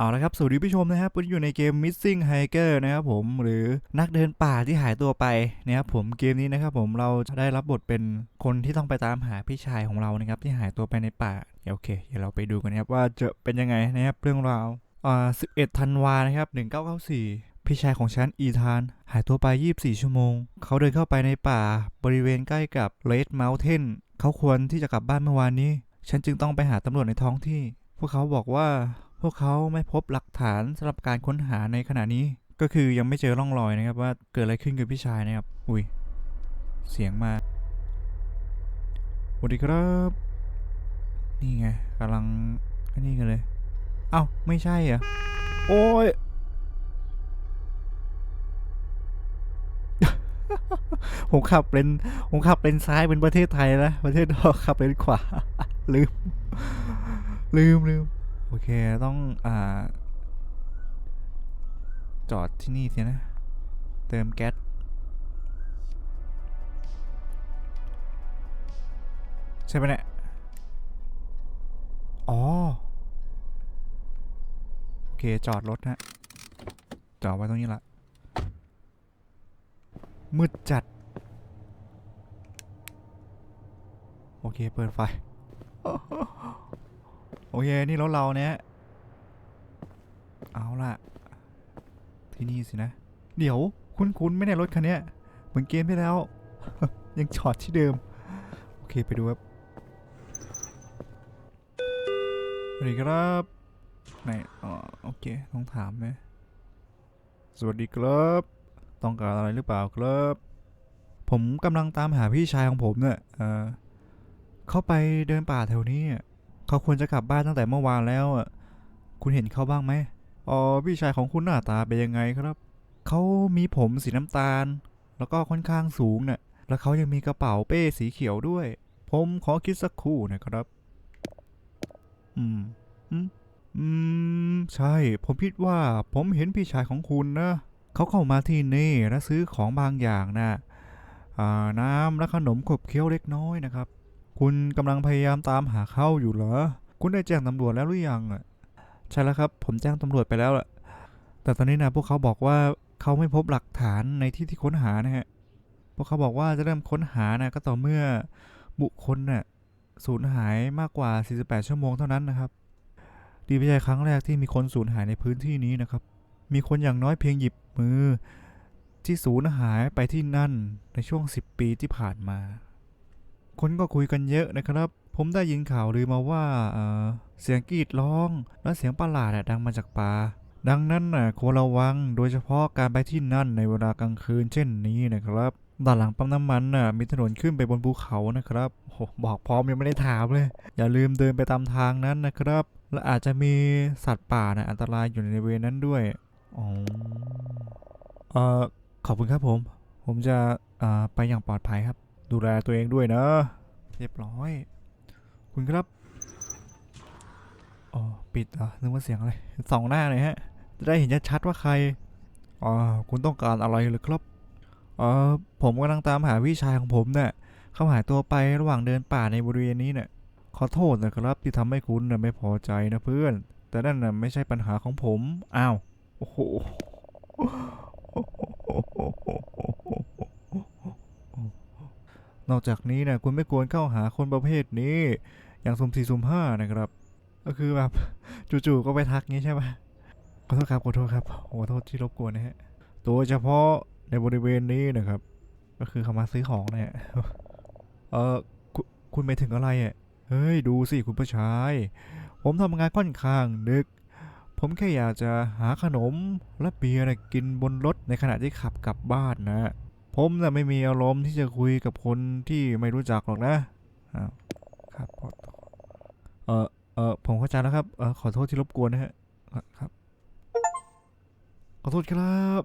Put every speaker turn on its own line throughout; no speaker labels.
เอาละครับสวัสดีผู้ชมนะครับวันนี้อยู่ในเกม Missing Hiker นะครับผมหรือนักเดินป่าที่หายตัวไปนะครับผมเกมนี้นะครับผมเราจะได้รับบทเป็นคนที่ต้องไปตามหาพี่ชายของเรานะครับที่หายตัวไปในป่าโอเคเดี๋ยวเราไปดูกันนะครับว่าจะเป็นยังไงนะครับเรื่องราวอ่า11ธันวานะครับ1994 พี่ชายของฉันอีธาน หายตัวไป 24 ชั่วโมง เขาเดินเข้าไปในป่าบริเวณใกล้กับ Red Mountain เขาควรที่จะกลับบ้านเมื่อวานนี้ ฉันจึงต้องไปหาตำรวจในท้องที่ พวกเขาบอกว่า พวกเขาไม่พบหลักฐานสำหรับการค้นหาในขณะนี้ ก็คือยังไม่เจอร่องรอยนะครับว่าเกิดอะไรขึ้นกับพี่ชายนะครับ อุ้ย เสียงมาสวัสดีครับ นี่ไงกำลังอันนี้กันเลย เอ้า ไม่ใช่เหรอ โอ้ย ผมขับเป็นผมขับเป็นซ้ายเป็นประเทศไทยนะ ประเทศนอกขับเป็นขวา ลืม ลืมลืม โอเค ต้อง อ่า จอดที่นี่สินะ เติมแก๊สใช่ไหมเนี่ย อ๋อ โอเค จอดรถฮะจอดไว้ตรงนี้ละ มืดจัด โอเค เปิดไฟ เค นี่รถเราเนี่ยเอาล่ะ ที่นี่สินะ เดี๋ยว คุณคุณไม่ได้รถคันนี้เหมือนเกมที่แล้ว ยังจอดที่เดิม โอเคไปดูครับสวัสดีครับไหนอ๋อโอเค ต้องถามไหมสวัสดีครับ ต้องการอะไรหรือเปล่าครับ ผมกำลังตามหาพี่ชายของผมเนี่ยเออเขาไปเดินป่าแถวนี้อะ เขาควรจะกลับบ้านตั้งแต่เมื่อวานแล้วอะคุณเห็นเขาบ้างไหมอ๋อพี่ชายของคุณหน้าตาเป็นยังไงครับ เขามีผมสีน้ำตาล แล้วก็ค่อนข้างสูงเนี่ยแล้วเขายังมีกระเป๋าเป้สีเขียวด้วย ผมขอคิดสักครู่นะครับอืมอืม อืม ใช่ ผมคิดว่าผมเห็นพี่ชายของคุณนะ เขาเข้ามาที่นี่และซื้อของบางอย่างนะอ่าน้ำและขนมขบเคี้ยวเล็กน้อยนะครับ คุณกำลังพยายามตามหาเขาอยู่เหรอ คุณได้แจ้งตำรวจแล้วหรือยังอะ ใช่แล้วครับ ผมแจ้งตำรวจไปแล้วล่ะ แต่ตอนนี้นะพวกเขาบอกว่าเขาไม่พบหลักฐานในที่ที่ค้นหานะฮะ พวกเขาบอกว่าจะเริ่มค้นหานะก็ต่อเมื่อบุคคลน่ะสูญหายมากกว่า 48 ชั่วโมงเท่านั้นนะครับ ดีไม่ใช่ครั้งแรกที่มีคนสูญหายในพื้นที่นี้นะครับ มีคนอย่างน้อยเพียงหยิบมือที่สูญหายไปที่นั่นในช่วง 10 ปีที่ผ่านมา คนก็คุยกันเยอะนะครับ ผมได้ยินข่าวลือมาว่าเอ่อเสียงกรีดร้อง และเสียงประหลาดดังมาจากป่าดังนั้นนะควรระวังโดยเฉพาะการไปที่นั่นในเวลากลางคืนเช่นนี้นะครับด้านหลังปั๊มน้ำมันน่ะมีถนนขึ้นไปบนภูเขานะครับโหบอกพร้อมยังไม่ได้ถามเลย อย่าลืมเดินไปตามทางนั้นนะครับ และอาจจะมีสัตว์ป่านะอันตรายอยู่ในเวนั้นด้วยอ๋อเออขอบคุณครับผม ผมจะไปอย่างปลอดภัยครับ ดูแลตัวเองด้วยนะ เรียบร้อย คุณครับอ๋อปิดเหรอนึกว่าเสียงอะไรสองหน้าเลยฮะ จะได้เห็นชัดว่าใครอ๋อคุณต้องการอะไรหรือครับอ๋อผมกำลังตามหาพี่ชายของผมเนี่ยเขาหายตัวไประหว่างเดินป่าในบริเวณนี้เนี่ยขอโทษนะครับที่ทำให้คุณนะไม่พอใจนะเพื่อน แต่นั่นนะไม่ใช่ปัญหาของผม อ้าว โอ้โห นอกจากนี้นะคุณไม่ควรเข้าหาคนประเภทนี้ อย่างสุ่มสี่สุ่มห้านะครับ ก็คือแบบจู่ๆก็ไปทักงี้ใช่ไหมขอโทษครับขอโทษครับขอโทษที่รบกวนนะฮะโดยเฉพาะในบริเวณนี้นะครับ ก็คือเขามาซื้อของเนี่ยเออคุณคุณไปถึงอะไรอะเฮ้ยดูสิคุณผู้ชาย ผมทำงานค่อนข้างดึก ผมแค่อยากจะหาขนมและเบียร์นะกินบนรถในขณะที่ขับกลับบ้านนะ ผมน่ะไม่มีอารมณ์ที่จะคุยกับคนที่ไม่รู้จักหรอกนะอ้าวครับเออเออผมเข้าใจแล้วครับเออขอโทษที่รบกวนนะฮะครับขอโทษครับ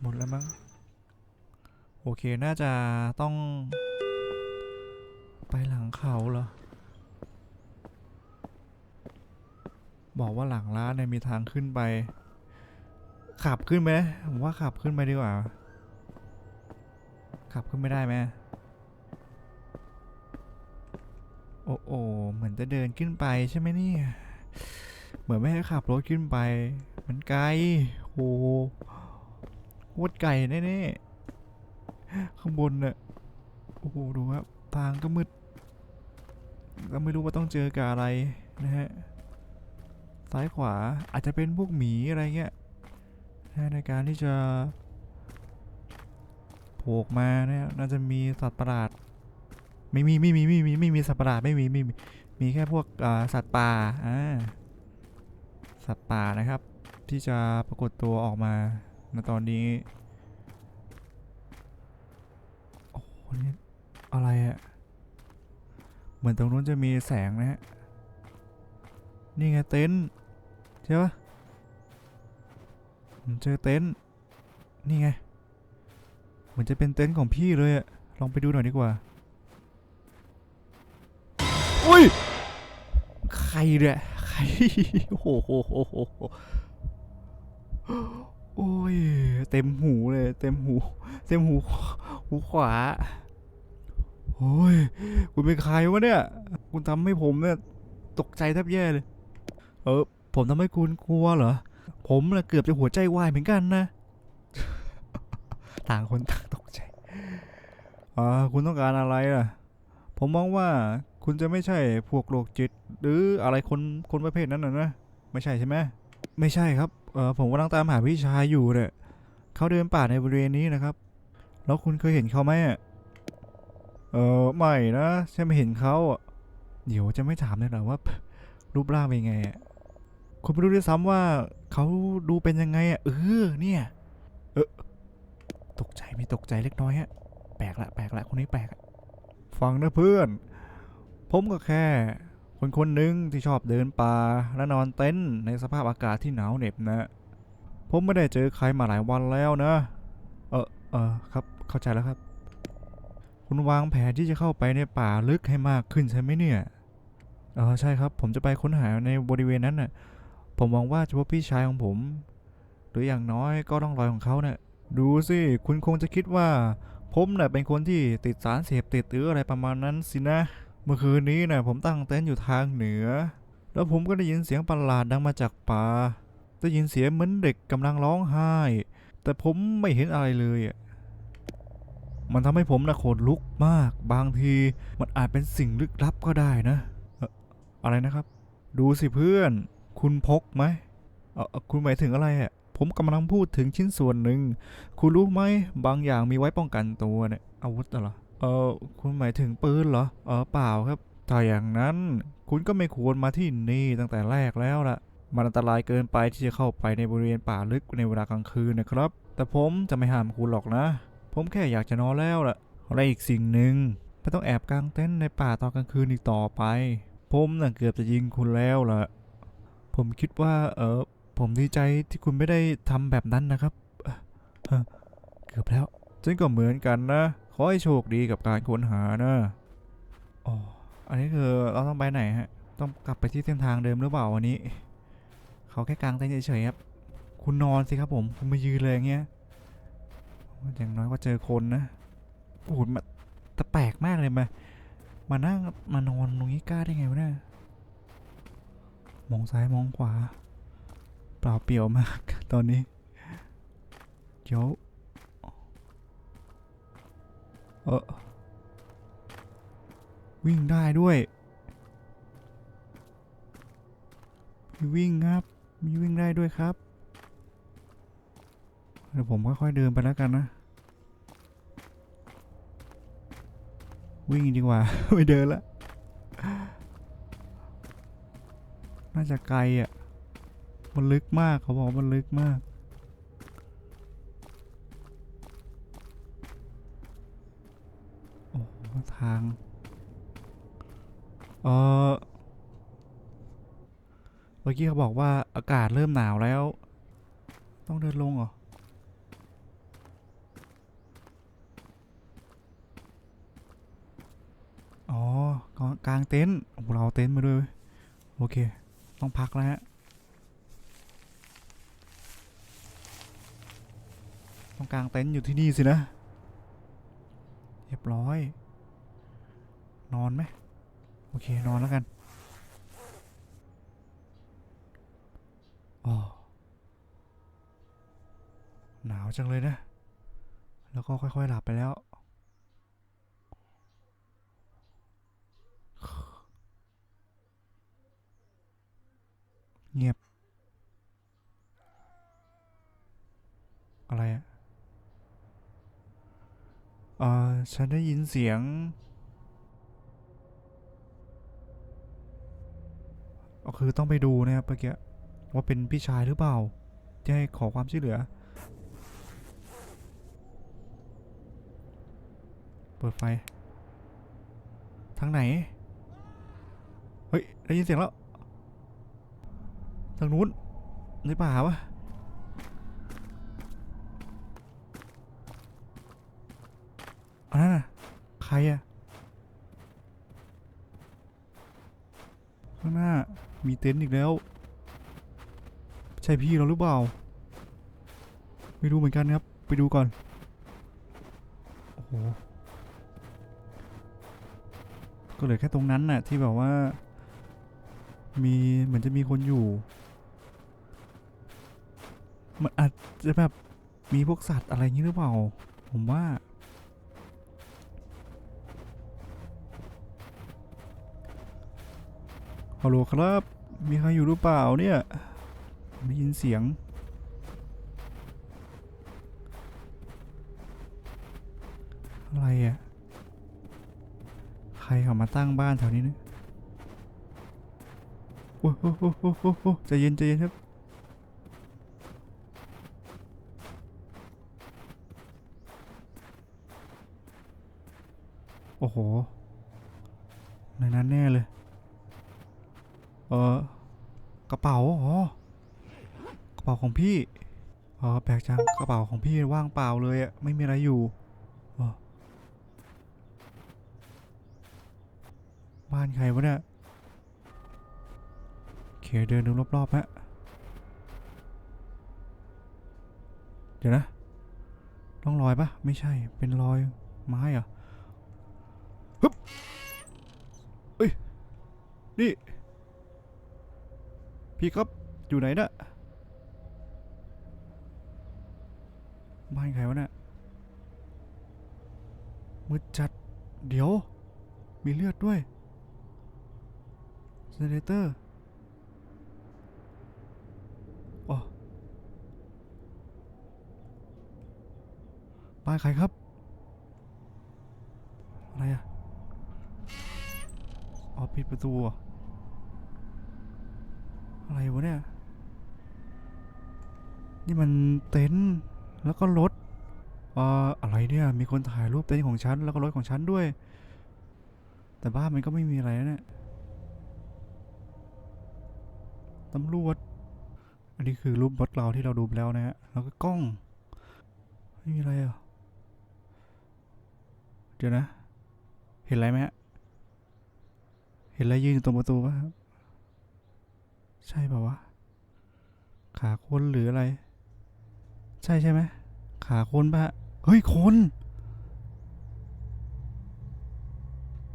หมดแล้วมั้งโอเคน่าจะต้อง ไปหลังเขาเหรอ บอกว่าหลังร้านเนี่ยมีทางขึ้นไป ขับขึ้นไหมผมว่าขับขึ้นไปดีกว่า ขับขึ้นไม่ได้ไหมโอ้โอเหมือนจะเดินขึ้นไปใช่ไหมนี่ เหมือนไม่ให้ขับรถขึ้นไป มันไกลโอ้โหโคตรไกลแน่ๆข้างบนน่ะโอ้โหดูครับทางก็มืดก็ไม่รู้ว่าต้องเจอกับอะไรนะฮะซ้ายขวาอาจจะเป็นพวกหมีอะไรเงี้ย ในการที่จะโผล่ออกมาเนี่ยน่าจะมีสัตว์ประหลาด ไม่มีไม่มีไม่มีไม่มีสัตว์ประหลาดไม่มีไม่มีมีแค่พวกสัตว์ป่าอ่าสัตว์ป่านะครับ ที่จะปรากฏตัวออกมาในตอนนี้โอ้โหนี่อะไรอะเหมือนตรงนู้นจะมีแสงนะฮะนี่ไงเต็นท์ใช่ปะ ผมเจอเต็นท์นี่ไงเหมือนจะเป็นเต็นท์ของพี่เลยอะลองไปดูหน่อยดีกว่า อุ้ย ใครเนี่ยใคร โอ้โหโหโหโหโหโอ้ย เต็มหูเลย เต็มหู เต็มหู หูขวา โอ้ย คุณเป็นใครวะเนี่ย คุณทำให้ผมเนี่ย ตกใจแทบแย่เลย เออ ผมทำให้คุณกลัวเหรอ ผมน่ะเกือบจะหัวใจวายเหมือนกันนะ ต่างคนต่างตกใจอ่าคุณต้องการอะไรล่ะ ผมมองว่าคุณจะไม่ใช่พวกโรคจิต หรืออะไรคนคนประเภทนั้นนะนะไม่ใช่ใช่ไหมไม่ใช่ครับเออผมกำลังตามหาพี่ชายอยู่เนี่ยเขาเดินป่าในบริเวณนี้นะครับ แล้วคุณเคยเห็นเขาไหมอะเออไม่นะฉันไม่เห็นเขาอะเดี๋ยวจะไม่ถามเลยเหรอว่ารูปร่างเป็นไงอะ คุณไม่รู้ด้วยซ้ำว่าเขาดูเป็นยังไงอะเออเนี่ยเออตกใจไม่ตกใจเล็กน้อยฮะแปลกละแปลกละคนนี้แปลกฟังนะเพื่อน ผมก็แค่ คนคนหนึ่งที่ชอบเดินป่าและนอนเต็นท์ในสภาพอากาศที่หนาวเหน็บนะ ผมไม่ได้เจอใครมาหลายวันแล้วนะ เออเออครับเข้าใจแล้วครับ คุณวางแผนที่จะเข้าไปในป่าลึกให้มากขึ้นใช่ไหมเนี่ยเออใช่ครับ ผมจะไปค้นหาในบริเวณนั้นน่ะ ผมหวังว่าจะพบพี่ชายของผม หรืออย่างน้อยก็ต้องรอยของเขาเนี่ยดูสิ คุณคงจะคิดว่า ผมน่ะเป็นคนที่ติดสารเสพติดหรืออะไรประมาณนั้นสินะ เมื่อคืนนี้นะผมตั้งเต็นท์อยู่ทางเหนือ แล้วผมก็ได้ยินเสียงประหลาดดังมาจากป่า ได้ยินเสียงเหมือนเด็กกำลังร้องไห้ แต่ผมไม่เห็นอะไรเลยอะมันทำให้ผมนะขนลุกมาก บางทีมันอาจเป็นสิ่งลึกลับก็ได้นะ อะไรนะครับ ดูสิเพื่อน คุณพกไหมเอ่อคุณหมายถึงอะไรอะผมกำลังพูดถึงชิ้นส่วนหนึ่ง คุณรู้ไหมบางอย่างมีไว้ป้องกันตัวเนี่ยอาวุธเหรอ เออคุณหมายถึงปืนเหรอ เออเปล่าครับ ถ้าอย่างนั้นคุณก็ไม่ควรมาที่นี่ตั้งแต่แรกแล้วล่ะ มันอันตรายเกินไปที่จะเข้าไปในบริเวณป่าลึกในเวลากลางคืนนะครับ แต่ผมจะไม่ห้ามคุณหรอกนะ ผมแค่อยากจะนอนแล้วล่ะและอีกสิ่งหนึ่งไม่ต้องแอบกลางเต็นท์ในป่าตอนกลางคืนอีกต่อไป ผมน่ะเกือบจะยิงคุณแล้วล่ะ ผมคิดว่าเออผมดีใจที่คุณไม่ได้ทำแบบนั้นนะครับเกือบแล้วฉันก็เหมือนกันนะ ขอให้โชคดีกับการค้นหานะอ๋ออันนี้คือเราต้องไปไหนฮะ ต้องกลับไปที่เส้นทางเดิมหรือเปล่าวันนี้ เขาแค่กลางเต็นท์เฉยๆครับ คุณนอนสิครับผมคุณมายืนเลยอย่างเงี้ย อย่างน้อยก็เจอคนนะ โอ้โหมันแต่แปลกมากเลยมา มานั่งมานอนตรงนี้กล้าได้ไงวะเนี่ย มองซ้ายมองขวา เปล่าเปลี่ยวมากตอนนี้เดี๋ยวเออวิ่งได้ด้วย มีวิ่งครับ มีวิ่งได้ด้วยครับ เดี๋ยวผมค่อยๆเดินไปแล้วกันนะ วิ่งดีกว่า ไม่เดินละ น่าจะไกลอะ มันลึกมากเขาบอกมันลึกมาก โอ้ทาง เออเมื่อกี้เขาบอกว่าอากาศเริ่มหนาวแล้ว ต้องเดินลงเหรออ๋อกางกางเต็นท์เราเอาเต็นท์มาด้วย โอเค ต้องพักแล้วฮะ ต้องกางเต็นท์อยู่ที่นี่สินะ เรียบร้อย นอนไหมโอเค นอนแล้วกันอ๋อหนาวจังเลยนะ แล้วก็ค่อยๆ หลับไปแล้ว เงียบ อะไรอะเอ่อฉันได้ยินเสียง ก็คือต้องไปดูนะครับเมื่อกี้ว่าเป็นพี่ชายหรือเปล่า ที่ให้ขอความช่วยเหลือ เปิดไฟ ทางไหน เฮ้ย ได้ยินเสียงแล้ว ทางนู้นในป่าวะอันนั้นน่ะใครอะข้างหน้ามีเต็นท์อีกแล้ว ใช่พี่เราหรือเปล่า ไม่รู้เหมือนกันครับ ไปดูก่อน โอ้โห ก็เหลือแค่ตรงนั้นน่ะที่แบบว่า มีเหมือนจะมีคนอยู่ มันอาจจะแบบมีพวกสัตว์อะไรงนี้หรือเปล่า ผมว่า ฮัลโหลครับ มีใครอยู่หรือเปล่าเนี่ยได้ยินเสียง อะไรอะ่ะ ใครเขามาตั้งบ้านแถวนี้เนี่ยโอ้โหโอ้โหโอ้โหโอ้โหใจเย็นใจเย็นครับ โอ้โห ในนั้นแน่เลย เออกระเป๋า อ๋อ กระเป๋าของพี่ อ๋อ แปลกจัง กระเป๋าของพี่ว่างเปล่าเลยอะไม่มีอะไรอยู่ออบ้านใครวะเนี่ยเคเดินดูรอบๆฮะ เดี๋ยวนะร่องรอยปะไม่ใช่ เป็นรอยไม้เหรอ ฮึบเอ้ย นี่ พี่ครับ อยู่ไหนนะ่ะบ้านใครวะเนี่ยมืดจัด เดี๋ยว มีเลือดด้วยเซเนเตอร์อ๋อบ้านใครครับ อะไรอะ อ๋อปิดประตูอะไรวะเนี่ย นี่มันเต็นท์แล้วก็รถเอ่ออะไรเนี่ย มีคนถ่ายรูปเต็นท์ของฉันแล้วก็รถของฉันด้วย แต่บ้านมันก็ไม่มีอะไรนะเนี่ยตำรวจ อันนี้คือรูปรถเราที่เราดูไปแล้วนะฮะ แล้วก็กล้อง ไม่มีอะไรอะ เดี๋ยวนะ เห็นอะไรไหมฮะ ห็นอะไรยืนอยู่ตรงประตูป่ะใช่เปล่าวะขาคนหรืออะไร ใช่ใช่ไหมขาคนปะเฮ้ยคน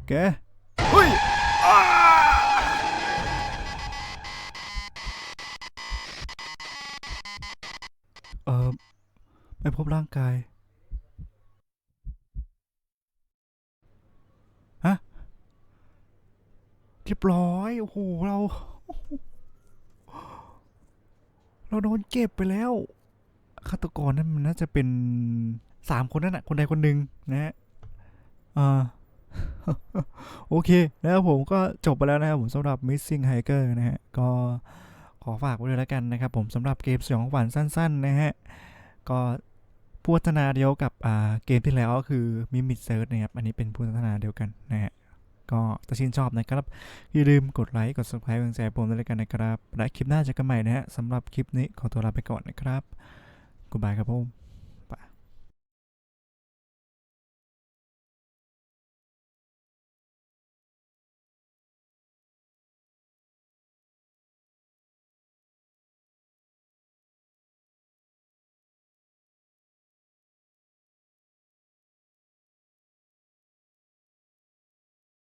แกเฮ้ยอ้าเออไม่พบร่างกาย ฮะ เรียบร้อย โอ้โห เรา เราโดนเก็บไปแล้วฆาตกรนั่นมันน่าจะเป็นสามคนนั่นแหะคนใดคนหนึ่งนะฮะอ่าโอเคแล้วผมก็จบไปแล้วนะครับผมสำหรับ Missing Hiker นะฮะ ก็ขอฝากไว้ด้วยแล้วกันนะครับผมสำหรับเกมสยองขวัญสั้นๆนะฮะ ก็พัฒนาเดียวกับอ่าเกมที่แล้วก็คือ Mimic Search นะครับ อันนี้เป็นพัฒนาเดียวกันนะฮะ ก็ถ้าชื่นชอบนะครับ อย่าลืมกดไลค์ กด subscribe เป็นกำลังใจผมด้วยแล้วกันนะครับ และคลิปหน้าเจอกันใหม่นะฮะสำหรับคลิปนี้ขอตัวลาไปก่อนนะครับกูบายครับผม